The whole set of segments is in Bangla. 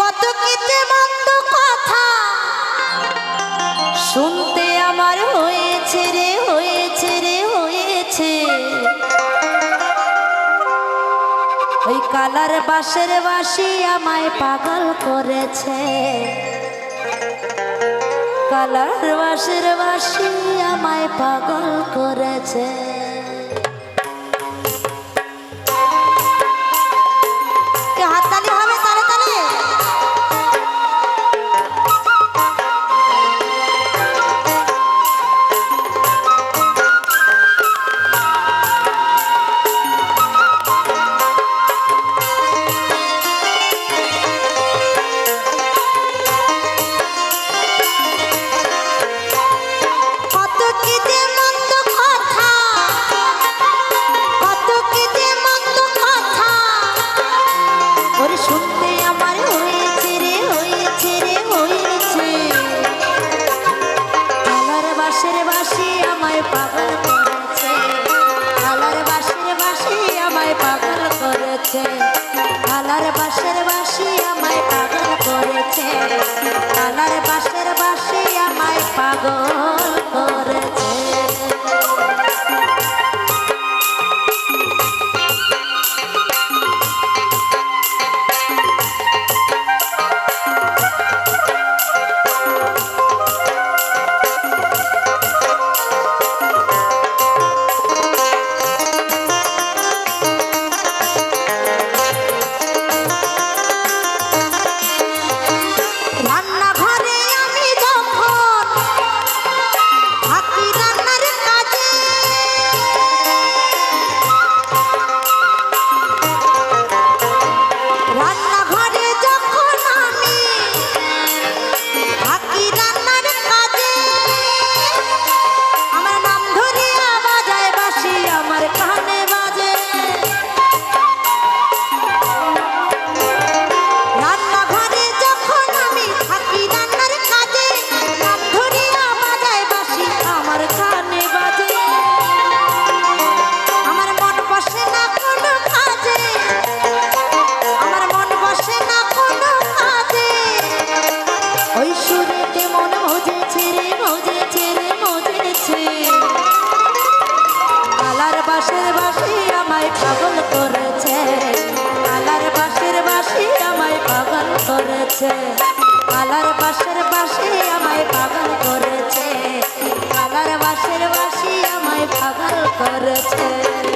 কত কথা। শুনতে আমার হয়েছে ওই কালার বাসের বাসি আমায় পাগল করেছে। কালার বাসের বাসি আমায় পাগল করেছে। পাশের বাসে আমায় পাগল সুরেতে মন আলার বাসের বাসি আমায় করেছে। আলার বাসের বাসি আমায় করেছে। বাসি আমায় করেছে। আলার বাসের বাসি আমায় করেছে।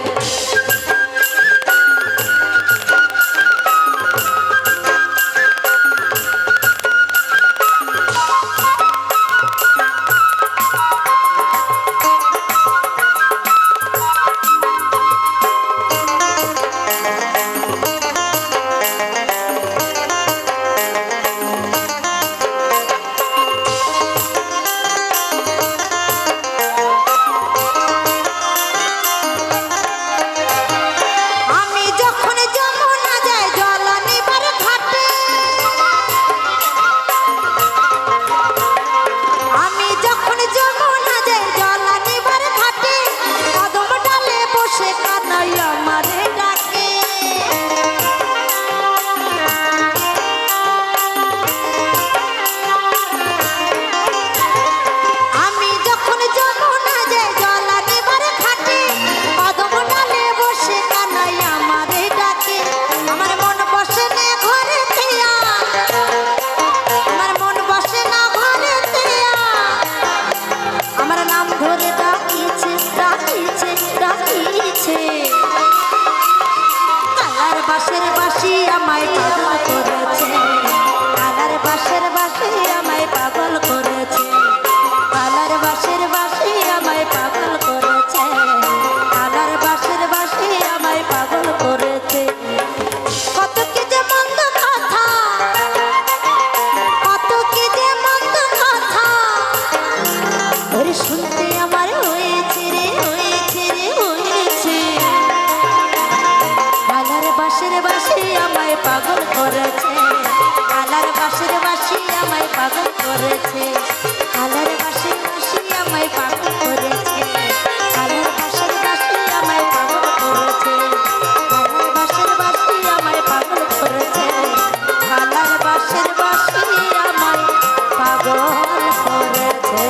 গাছের বাসি আমায় আমায় পাগল করেছে। আলার বাসের বাসি আমায় পাগল করেছে। আলার বাসের বাসি আমায় পাগল করেছে। আলার বাসের বাসি আমায় পাগল করেছে। আলার বাসের বাসি আমায় পাগল করেছে। আলার বাসের বাসি আমায় পাগল করেছে।